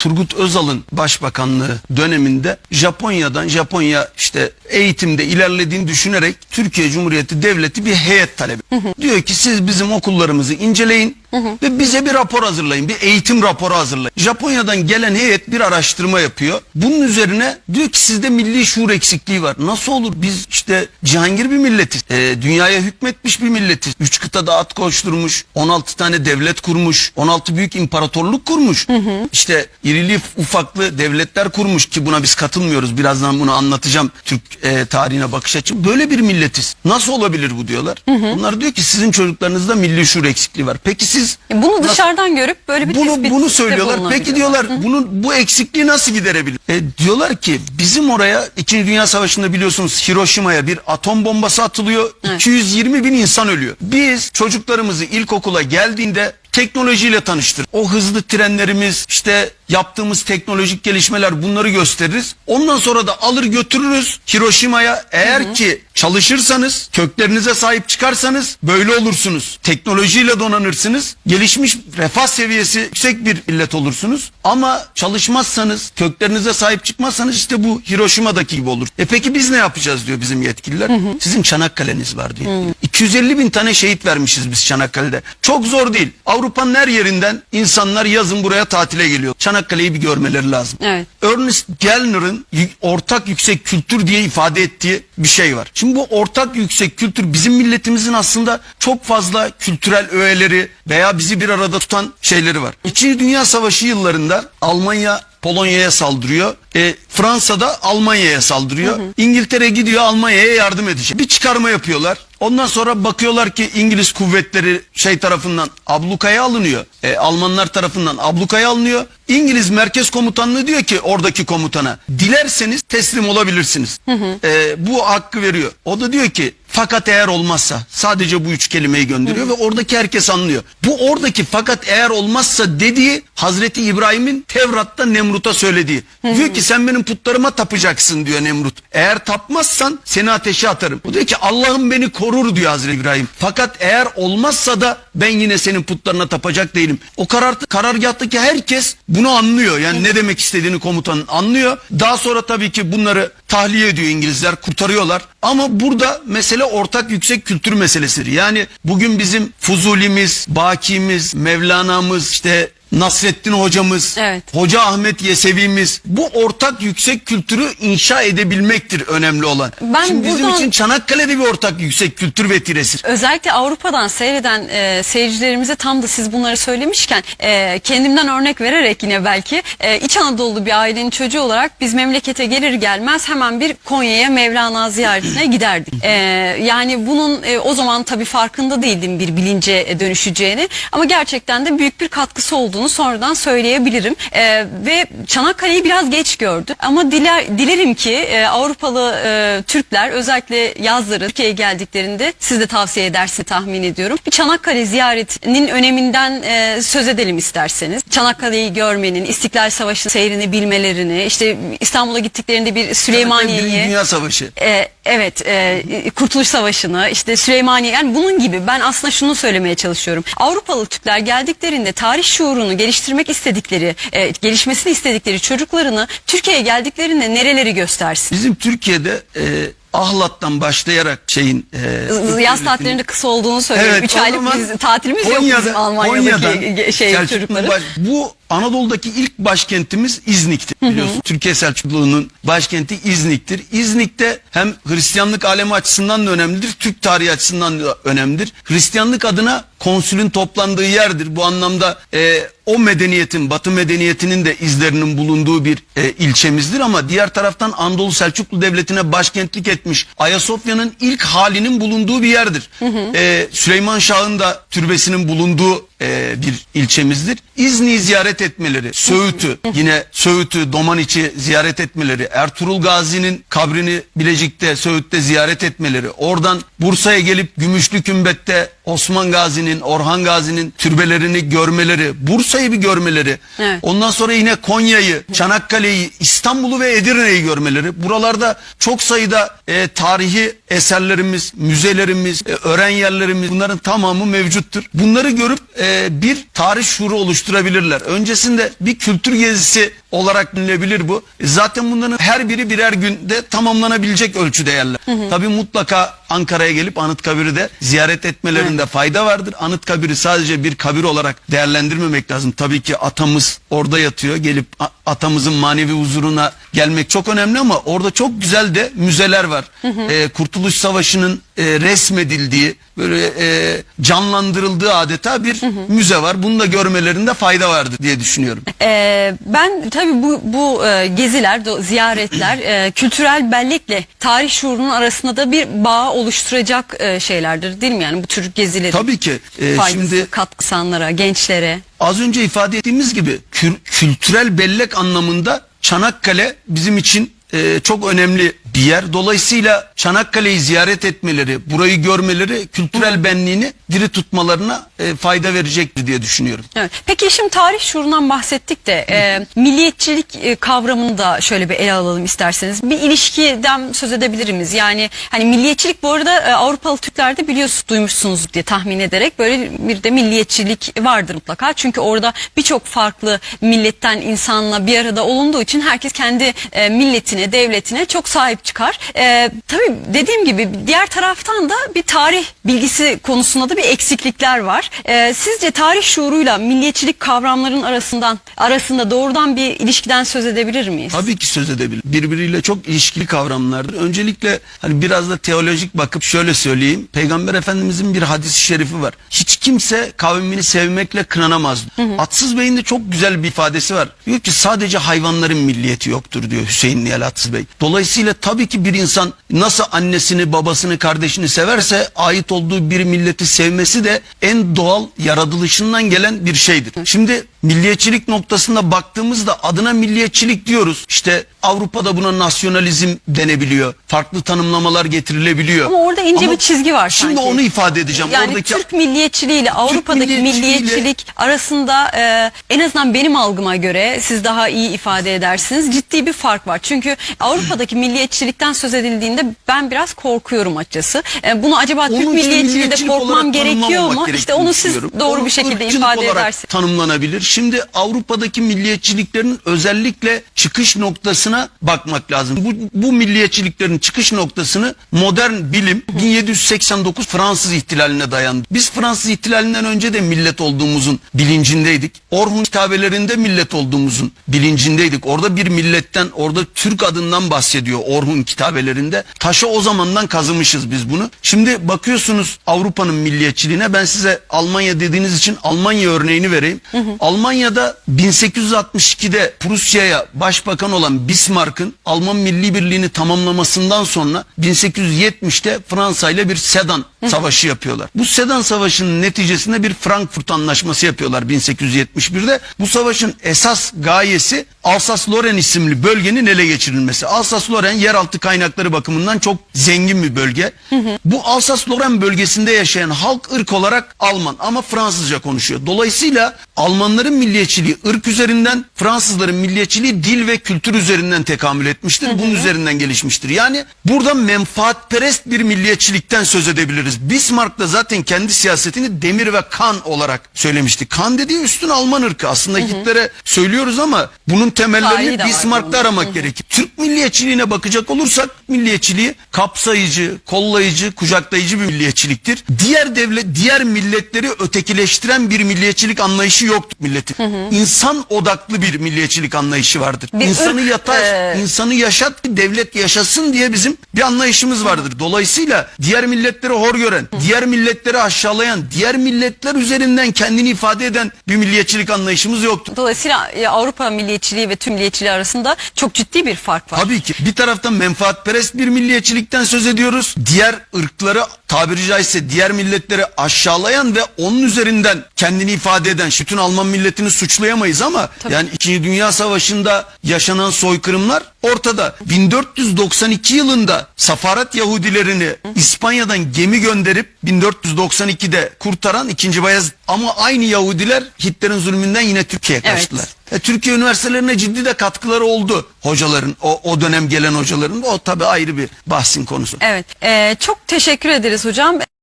Turgut Özal'ın başbakanlığı döneminde Japonya'dan Japonya işte eğitimde ilerlediğini düşünerek Türkiye Cumhuriyeti Devleti bir heyet talebi. Diyor ki siz bizim okullarımızı inceleyin ve bize bir rapor hazırlayın. Bir eğitim raporu hazırlayın. Japonya'dan gelen heyet bir araştırma yapıyor. Bunun üzerine diyor ki sizde milli şuur eksikliği var. Nasıl olur? Biz işte Cihangir bir milletiz. Ee, dünyaya hükmetmiş bir milletiz. Üç kıtada at koşturmuş. 16 tane devlet kurmuş. 16 büyük imparatorluk kurmuş. İşte irili ufaklı devletler kurmuş ki buna biz katılmıyoruz. Birazdan bunu anlatacağım Türk e, tarihine bakış açım. Böyle bir milletiz. Nasıl olabilir bu diyorlar. Onlar diyor ki sizin çocuklarınızda milli şuur eksikliği var. Peki siz E, Bunu nasıl- dışarıdan görüp böyle bir bunu bunu söylüyorlar. Peki diyorlar bunun bu eksikliği nasıl giderebilir? E, diyorlar ki bizim oraya 2. Dünya Savaşı'nda biliyorsunuz Hiroşima'ya bir atom bombası atılıyor. Evet. 220 bin insan ölüyor. Biz çocuklarımızı ilkokula geldiğinde teknolojiyle tanıştır. O hızlı trenlerimiz işte yaptığımız teknolojik gelişmeler bunları gösteririz. Ondan sonra da alır götürürüz Hiroşima'ya. Eğer ki çalışırsanız, köklerinize sahip çıkarsanız böyle olursunuz. Teknolojiyle donanırsınız. Gelişmiş refah seviyesi yüksek bir millet olursunuz. Ama çalışmazsanız, köklerinize sahip çıkmazsanız işte bu Hiroşima'daki gibi olur. E peki biz ne yapacağız diyor bizim yetkililer. Sizin Çanakkale'niz var diyor. 250 bin tane şehit vermişiz biz Çanakkale'de. Çok zor değil. Avrupa'nın her yerinden insanlar yazın buraya tatile geliyor. Çanakkale'yi bir görmeleri lazım. Evet. Ernest Gellner'ın ortak yüksek kültür diye ifade ettiği bir şey var. Şimdi bu ortak yüksek kültür bizim milletimizin aslında çok fazla kültürel öğeleri veya bizi bir arada tutan şeyleri var. İkinci Dünya Savaşı yıllarında Almanya Polonya'ya saldırıyor. E, Fransa da Almanya'ya saldırıyor. İngiltere gidiyor Almanya'ya yardım edecek. Bir çıkarma yapıyorlar. Ondan sonra bakıyorlar ki İngiliz kuvvetleri şey tarafından ablukaya alınıyor. E, Almanlar tarafından ablukaya alınıyor. İngiliz Merkez Komutanlığı diyor ki oradaki komutana dilerseniz teslim olabilirsiniz. E, bu hakkı veriyor. O da diyor ki fakat eğer olmazsa sadece bu üç kelimeyi gönderiyor ve oradaki herkes anlıyor. Bu oradaki fakat eğer olmazsa dediği Hazreti İbrahim'in Tevrat'ta Nemrut'a söylediği. Diyor ki sen benim putlarıma tapacaksın diyor Nemrut. Eğer tapmazsan seni ateşe atarım. O diyor ki Allah'ım beni korur diyor Hazreti İbrahim. Fakat eğer olmazsa da ben yine senin putlarına tapacak değilim. O karar, karargahtaki herkes bunu anlıyor. Yani ne demek istediğini komutanın anlıyor. Daha sonra tabii ki bunları tahliye ediyor İngilizler, kurtarıyorlar. Ama burada mesele ortak yüksek kültür meselesidir. Yani bugün bizim Fuzulimiz, Baki'miz, Mevlana'mız, işte Nasreddin hocamız, Evet. Hoca Ahmet Yesevi'miz bu ortak yüksek kültürü inşa edebilmektir önemli olan. Ben Şimdi bizim buradan- için Çanakkale'de bir ortak yüksek kültür vetiresi. Özellikle Avrupa'dan seyreden e, seyircilerimize tam da siz bunları söylemişken e, kendimden örnek vererek yine belki e, İç Anadolu bir ailenin çocuğu olarak biz memlekete gelir gelmez hemen bir Konya'ya Mevlana ziyaretine giderdik. E, yani bunun e, o zaman tabii farkında değildim bir bilince dönüşeceğini ama gerçekten de büyük bir katkısı olduğunu sonradan söyleyebilirim. E, ve Çanakkale'yi biraz geç gördüm ama diler, dilerim ki e, Avrupalı e, Türkler özellikle yazları Türkiye'ye geldiklerinde siz de tavsiye edersiniz tahmin ediyorum. Bir Çanakkale ziyaretinin öneminden e, söz edelim isterseniz. Çanakkale'yi görmenin, İstiklal Savaşı'nın seyrini bilmelerini, işte İstanbul'a gittiklerinde bir Süleymaniye'yi Dünya Savaşı. e, evet, e, Kurtuluş Savaşı'nı, işte Süleymaniye, yani bunun gibi ben aslında şunu söylemeye çalışıyorum. Avrupalı Türkler geldiklerinde tarih şuurunu geliştirmek istedikleri, e, gelişmesini istedikleri çocuklarını Türkiye'ye geldiklerinde nereleri göstersin? Bizim Türkiye'de e, Ahlat'tan başlayarak şeyin e, Yaz tatillerinde kısa olduğunu söylüyorum. Evet, 3 o aylık biz, tatilimiz yok bizim Almanya'daki ge- şey çocukların. bu Anadolu'daki ilk başkentimiz İznik'tir biliyorsun. Türkiye Selçuklu'nun başkenti İznik'tir. İznik'te hem Hristiyanlık alemi açısından da önemlidir, Türk tarihi açısından da önemlidir. Hristiyanlık adına konsülün toplandığı yerdir. Bu anlamda e, o medeniyetin, Batı medeniyetinin de izlerinin bulunduğu bir e, ilçemizdir ama diğer taraftan Anadolu Selçuklu Devleti'ne başkentlik etmiş Ayasofya'nın ilk halinin bulunduğu bir yerdir. E, Süleyman Şah'ın da türbesinin bulunduğu e, bir ilçemizdir. İzni ziyaret etmeleri, Söğüt'ü yine Söğüt'ü, Domaniç'i ziyaret etmeleri, Ertuğrul Gazi'nin kabrini Bilecik'te, Söğüt'te ziyaret etmeleri, oradan Bursa'ya gelip Gümüşlü Kümbet'te Osman Gazi'nin, Orhan Gazi'nin türbelerini görmeleri, Bursa'yı bir görmeleri, Evet. ondan sonra yine Konya'yı, Çanakkale'yi, İstanbul'u ve Edirne'yi görmeleri. Buralarda çok sayıda e, tarihi eserlerimiz, müzelerimiz, e, öğren yerlerimiz bunların tamamı mevcuttur. Bunları görüp e, bir tarih şuuru oluşturabilirler. Öncesinde bir kültür gezisi olarak bilinebilir bu. E, Zaten bunların her biri birer günde tamamlanabilecek ölçüde yerler. Tabii mutlaka Ankara'ya gelip Anıtkabir'i de ziyaret etmelerinde fayda vardır. Anıtkabir'i sadece bir kabir olarak değerlendirmemek lazım. Tabii ki atamız orada yatıyor. Gelip atamızın manevi huzuruna gelmek çok önemli ama orada çok güzel de müzeler var. E, Kurtuluş Savaşı'nın e, resmedildiği, böyle e, canlandırıldığı adeta bir müze var. Bunu da görmelerinde fayda vardır diye düşünüyorum. Ee, ben tabii bu bu e, geziler, do- ziyaretler e, kültürel bellekle tarih şuurunun arasında da bir bağ oluşturacak e, şeylerdir değil mi? Yani bu tür gezilerin Tabii ki. E, faydası, şimdi katkısı anlara, gençlere. Az önce ifade ettiğimiz gibi kül- kültürel bellek anlamında Çanakkale bizim için e, çok önemli bir yer. Dolayısıyla Çanakkale'yi ziyaret etmeleri, burayı görmeleri kültürel benliğini diri tutmalarına e, fayda verecektir diye düşünüyorum. Evet. Peki şimdi tarih şuurundan bahsettik de e, milliyetçilik e, kavramını da şöyle bir ele alalım isterseniz. Bir ilişkiden söz edebilir miyiz? Yani hani milliyetçilik bu arada e, Avrupalı Türklerde biliyorsunuz duymuşsunuz diye tahmin ederek böyle bir de milliyetçilik vardır mutlaka. Çünkü orada birçok farklı milletten insanla bir arada olunduğu için herkes kendi e, milletine, devletine çok sahip çıkar. E, tabii dediğim gibi diğer taraftan da bir tarih bilgisi konusunda da bir eksiklikler var. E, sizce tarih şuuruyla milliyetçilik kavramların arasından arasında doğrudan bir ilişkiden söz edebilir miyiz? Tabii ki söz edebilir. Birbiriyle çok ilişkili kavramlardır. Öncelikle hani biraz da teolojik bakıp şöyle söyleyeyim. Peygamber Efendimizin bir hadis-i şerifi var. Hiç kimse kavmini sevmekle kınanamaz. Atsız Bey'in de çok güzel bir ifadesi var. Diyor ki sadece hayvanların milliyeti yoktur diyor Hüseyin Niyal Atsız Bey. Dolayısıyla tabii ki bir insan nasıl annesini, babasını, kardeşini severse ait olduğu bir milleti sevmesi de en doğal yaratılışından gelen bir şeydir. Şimdi milliyetçilik noktasında baktığımızda adına milliyetçilik diyoruz. İşte Avrupa'da buna nasyonalizm denebiliyor. Farklı tanımlamalar getirilebiliyor. Ama orada ince bir çizgi var Şimdi sanki. onu ifade edeceğim. Yani Oradaki Türk milliyetçiliği ile Avrupa'daki milliyetçiliğiyle- milliyetçilik arasında e, en azından benim algıma göre siz daha iyi ifade edersiniz. Ciddi bir fark var. Çünkü Avrupa'daki milliyetçilikten söz edildiğinde ben biraz korkuyorum açıkçası. E, bunu acaba Türk Onun milliyetçiliğinde milliyetçilik korkmam gerekiyor mu? İşte onu siz doğru Onu bir şekilde ifade olarak edersiniz. tanımlanabilir. Şimdi Avrupa'daki milliyetçiliklerin özellikle çıkış noktasına bakmak lazım. Bu, bu milliyetçiliklerin çıkış noktasını modern bilim 1789 Fransız ihtilaline dayandı. Biz Fransız ihtilalinden önce de millet olduğumuzun bilincindeydik. Orhun kitabelerinde millet olduğumuzun bilincindeydik. Orada bir milletten, orada Türk adından bahsediyor Orhun kitabelerinde. Taşa o zamandan kazımışız biz bunu. Şimdi bakıyorsunuz Avrupa'nın milliyetçiliğine ben size Almanya dediğiniz için Almanya örneğini vereyim. Almanya'da 1862'de Prusya'ya başbakan olan Bismarck'ın Alman Milli Birliği'ni tamamlamasından sonra 1870'te Fransa ile bir Sedan savaşı yapıyorlar. Bu Sedan savaşının neticesinde bir Frankfurt anlaşması yapıyorlar 1871'de. Bu savaşın esas gayesi Alsas-Lorraine isimli bölgenin ele geçirilmesi. Alsas-Lorraine yeraltı kaynakları bakımından çok zengin bir bölge. Bu Alsas-Lorraine bölgesinde yaşayan halk ırk olarak Alman ama Fransızca konuşuyor. Dolayısıyla Almanların milliyetçiliği ırk üzerinden, Fransızların milliyetçiliği dil ve kültür üzerinden tekamül etmiştir. Bunun üzerinden gelişmiştir. Yani burada menfaatperest bir milliyetçilikten söz edebiliriz. Bismarck da zaten kendi siyasetini demir ve kan olarak söylemişti. Kan dediği üstün Alman ırkı. Aslında Hitler'e söylüyoruz ama bunun Tarihi temellerini var Bismarck'ta aramak gerekir. Türk milliyetçiliğine bakacak olursak milliyetçiliği kapsayıcı, kollayıcı, kucaklayıcı bir milliyetçiliktir. Diğer devlet, diğer milletleri ötekileştiren bir milliyetçilik anlayışı yoktur milletin. İnsan odaklı bir milliyetçilik anlayışı vardır. Bir insanı ırk, yatar, e, insanı yaşat, devlet yaşasın diye bizim bir anlayışımız vardır. Dolayısıyla diğer milletleri hor gören, diğer milletleri aşağılayan, diğer milletler üzerinden kendini ifade eden bir milliyetçilik anlayışımız yoktur. Dolayısıyla e, Avrupa milliyetçiliği ve tüm milliyetçiliği arasında çok ciddi bir fark var. Tabii ki bir taraftan menfaatperest bir milliyetçilikten söz ediyoruz. Diğer ırkları tabiri caizse diğer milletleri aşağılayan ve onun üzerinden kendini ifade eden bütün Alman milletini suçlayamayız ama Tabii. yani 2. Dünya Savaşı'nda yaşanan soykırımlar ortada. 1492 yılında Safarat Yahudilerini İspanya'dan gemi gönderip 1492'de kurtaran 2. Bayezid ama aynı Yahudiler Hitler'in zulmünden yine Türkiye'ye Evet. kaçtılar. E, Türkiye üniversitelerine ciddi de katkıları oldu hocaların o, o dönem gelen hocaların o tabii ayrı bir bahsin konusu. Evet. E, çok teşekkür ederiz hocam.